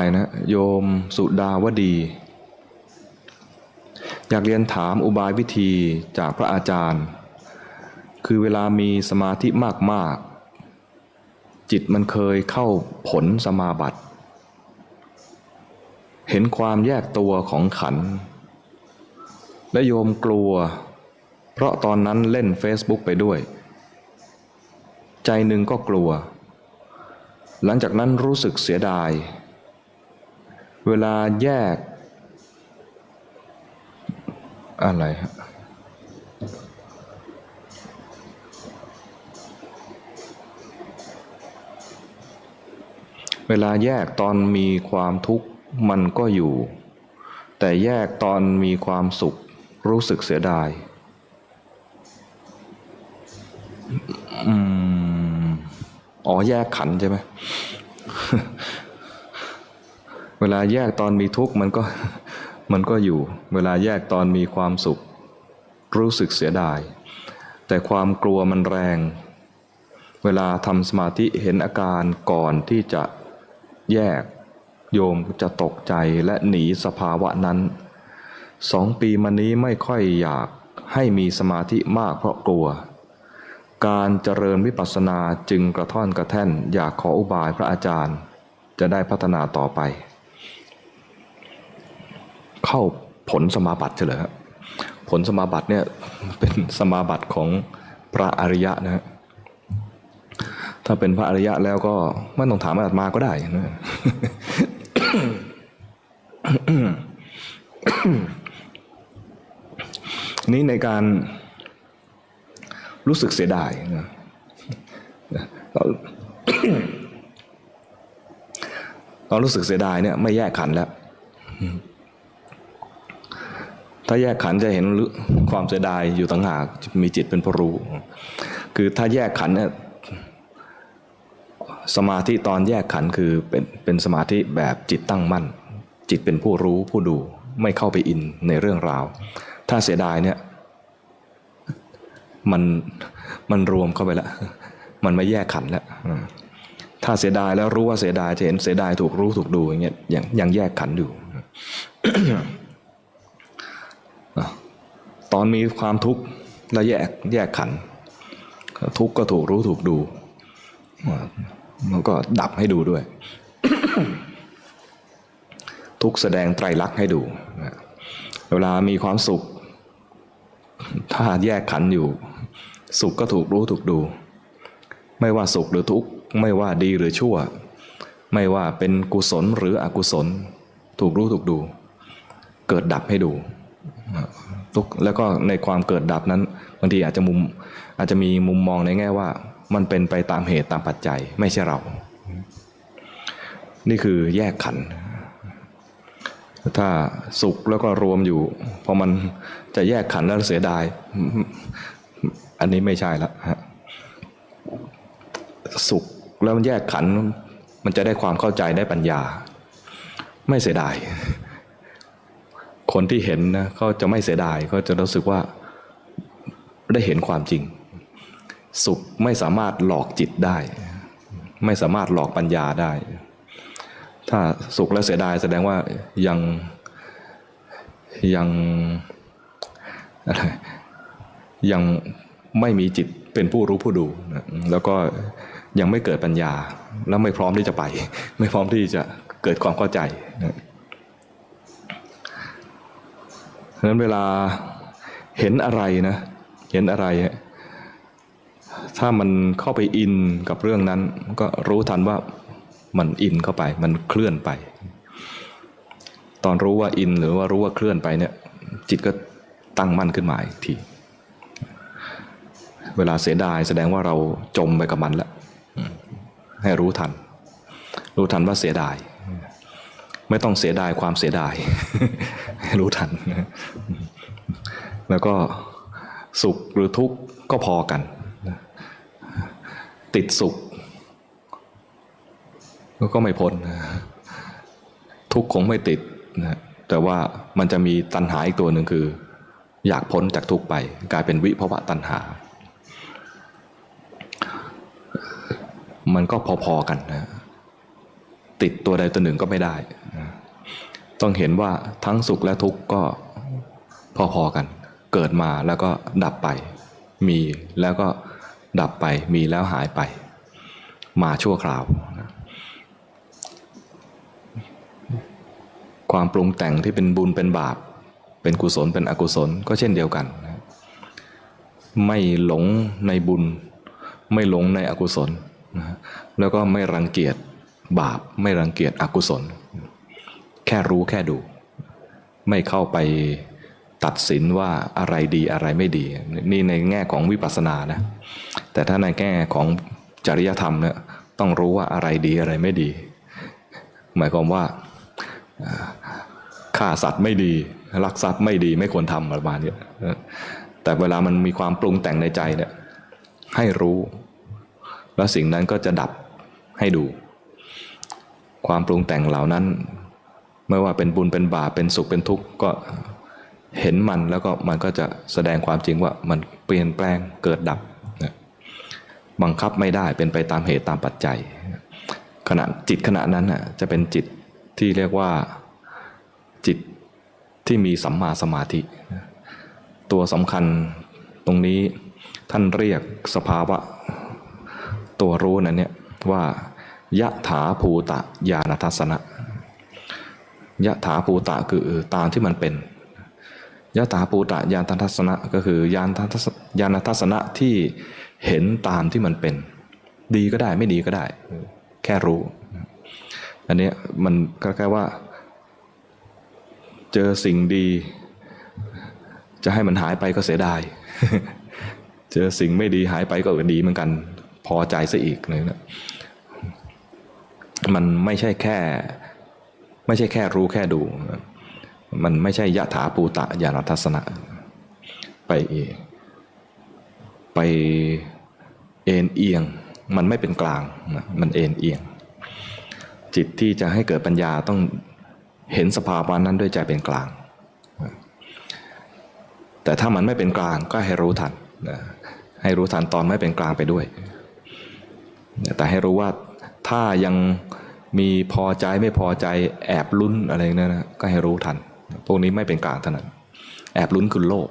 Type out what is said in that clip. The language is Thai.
ไปนะโยมสุดาวดี อยากเรียนถามอุบายวิธีจากพระอาจารย์ คือเวลามีสมาธิมาก ๆ จิตมันเคยเข้าผลสมาบัติ เห็นความแยกตัวของขัน และโยมกลัว เพราะตอนนั้นเล่น Facebook ไปด้วย ใจหนึ่งก็กลัว หลังจากนั้นรู้สึกเสียดาย เวลาแยก อะไรฮะเวลาแยกตอนมีความทุกข์มันก็อยู่ แต่แยกตอนมีความสุขรู้สึกเสียดายอืมอ๋อแยกขันใช่ไหม เวลาแยกตอนมีทุกข์มันก็มันก็อยู่ เวลาแยกตอนมีความสุข รู้สึกเสียดาย แต่ความกลัวมันแรง เวลาทำสมาธิเห็นอาการก่อนที่จะแยกโยมจะตกใจและหนีสภาวะนั้นสองปีมานี้ไม่ค่อยอยากให้มีสมาธิมากเพราะกลัว การเจริญวิปัสสนาจึงกระท่อนกระแท่นอยากขออุบายพระอาจารย์ จะได้พัฒนาต่อไป เข้าผลสมาบัติเฉลยครับผลสมาบัติเนี่ยเป็นสมาบัติของพระอริยะนะฮะถ้าเป็นพระอริยะแล้วก็ไม่ต้องถามอาตมาก็ได้นะนี่ในการรู้สึกเสียดายนะเรารู้สึกเสียดายเนี่ยไม่แยกขันแล้ว ถ้าแยกขันจะเห็นความเสียดายอยู่ต่างหากมีจิตเป็นผู้รู้ คือถ้าแยกขันเนี่ยสมาธิตอนแยกขันคือเป็นเป็นสมาธิแบบจิตตั้งมั่น จิตเป็นผู้รู้ผู้ดูไม่เข้าไปอินในเรื่องราว ถ้าเสียดายเนี่ยมันมันรวมเข้าไปแล้วมันไม่แยกขันแล้วถ้าเสียดายแล้วรู้ว่าเสียดายจะเห็นเสียดายถูกรู้ถูกดูอย่างเงี้ยยังยังแยกขันอยู่ ตอนมีความทุกข์แล้วแยกแยกขัน ทุกข์ก็ถูกรู้ถูกดู มันก็ดับให้ดูด้วย ทุกข์แสดงไตรลักษณ์ให้ดู เวลามีความสุข ถ้าแยกขันอยู่ สุขก็ถูกรู้ถูกดู ไม่ว่าสุขหรือทุกข์ ไม่ว่าดีหรือชั่ว ไม่ว่าเป็นกุศลหรืออกุศล ถูกรู้ถูกดู เกิดดับให้ดู ทุกแล้วก็ในความเกิดดับนั้นบางทีอาจจะมุมอาจจะมีมุมมองในแง่ว่า มันเป็นไปตามเหตุตามปัจจัยไม่ใช่เรา นี่คือแยกขัน ถ้าสุขแล้วก็รวมอยู่พอมันจะแยกขันแล้วเสียดาย อันนี้ไม่ใช่ละฮะสุขแล้วมันแยกขันมันจะได้ความเข้าใจได้ปัญญา ไม่เสียดาย คนที่เห็นนะเขาจะไม่เสียดายเขาจะรู้สึกว่าได้เห็นความจริง สุขไม่สามารถหลอกจิตได้ ไม่สามารถหลอกปัญญาได้ ถ้าสุขและเสียดายแสดงว่ายังยังอะไรยังไม่มีจิตเป็นผู้รู้ผู้ดู แล้วก็ยังไม่เกิดปัญญา แล้วไม่พร้อมที่จะไป ไม่พร้อมที่จะเกิดความเข้าใจนะ ฉะนั้นเวลาเห็นอะไรนะ เห็นอะไร ถ้ามันเข้าไปอินกับเรื่องนั้น ก็รู้ทันว่ามันอินเข้าไป มันเคลื่อนไป ตอนรู้ว่าอินหรือว่ารู้ว่าเคลื่อนไปเนี่ย จิตก็ตั้งมั่นขึ้นมาอีกที เวลาเสียดายแสดงว่าเราจมไปกับมันแล้ว ให้รู้ทัน รู้ทันว่าเสียดาย ไม่ต้องเสียดายความเสียดาย รู้ทัน แล้วก็สุขหรือทุกข์ก็พอกัน ติดสุข ก็ไม่พ้น ทุกข์คงไม่ติดนะแต่ว่ามันจะมีตัณหาอีกตัวหนึ่งคือ อยากพ้นจากทุกข์ไป กลายเป็นวิภวะตัณหา มันก็พอๆกันนะ ติดตัวใดตัวหนึ่งก็ไม่ได้ ต้องเห็นว่าทั้งสุขและทุกข์ก็พอๆกัน เกิดมาแล้วก็ดับไป มีแล้วก็ดับไป มีแล้วหายไป มาชั่วคราว ความปรุงแต่งที่เป็นบุญเป็นบาป เป็นกุศลเป็นอกุศลก็เช่นเดียวกัน ไม่หลงในบุญ ไม่หลงในอกุศลนะแล้วก็ไม่รังเกียจ บาปไม่รังเกียจอกุศล แค่รู้แค่ดู ไม่เข้าไปตัดสินว่าอะไรดีอะไรไม่ดี นี่ในแง่ของวิปัสสนานะ แต่ถ้าในแง่ของจริยธรรมเนี่ยต้องรู้ว่าอะไรดีอะไรไม่ดี หมายความว่าฆ่าสัตว์ไม่ดีลักทรัพย์ไม่ดีไม่ควรทำประมาณนี้แต่เวลามันมีความปรุงแต่งในใจเนี่ยให้รู้ แล้วสิ่งนั้นก็จะดับให้ดู ความปรุงแต่งเหล่านั้น ไม่ว่าเป็นบุญเป็นบาปเป็นสุขเป็นทุกข์ก็เห็นมันแล้วก็มันก็จะแสดงความจริงว่ามันเปลี่ยนแปลงเกิดดับนะบังคับไม่ได้เป็นไปตามเหตุตามปัจจัยขณะจิตขณะนั้นน่ะจะเป็นจิตที่เรียกว่าจิตที่มีสัมมาสมาธิ ตัวสำคัญตรงนี้ท่านเรียกสภาวะ ตัวรู้นั้นเนี่ยว่า ยะถาภูตะญาณทัศนะยะถาภูตะคือตามที่มันเป็นยะถาภูตะญาณทัศนะก็คือญาณทัศญาณทัศนะที่เห็นตามที่มันเป็น ดีก็ได้ไม่ดีก็ได้ แค่รู้ อันนี้มันก็แค่ว่า เจอสิ่งดี จะให้มันหายไปก็เสียดายเจอสิ่งไม่ดีหายไปก็ดีเหมือนกัน พอใจซะอีกเลยนะ มันไม่ใช่แค่ ไม่ใช่แค่รู้แค่ดู มันไม่ใช่ยะถาปูตะญาณทัศนะ ไปไปเอ็นเอียง มันไม่เป็นกลาง มันเอ็นเอียง จิตที่จะให้เกิดปัญญาต้องเห็นสภาวะนั้นด้วยใจเป็นกลาง แต่ถ้ามันไม่เป็นกลางก็ให้รู้ทัน ให้รู้ทันตอนไม่เป็นกลางไปด้วย แต่ให้รู้ว่า ถ้ายังมีพอใจไม่พอใจแอบลุ้นอะไรนั่นนะก็ให้รู้ทัน พวกนี้ไม่เป็นกลางเท่านั้น แอบลุ้นคือโลภ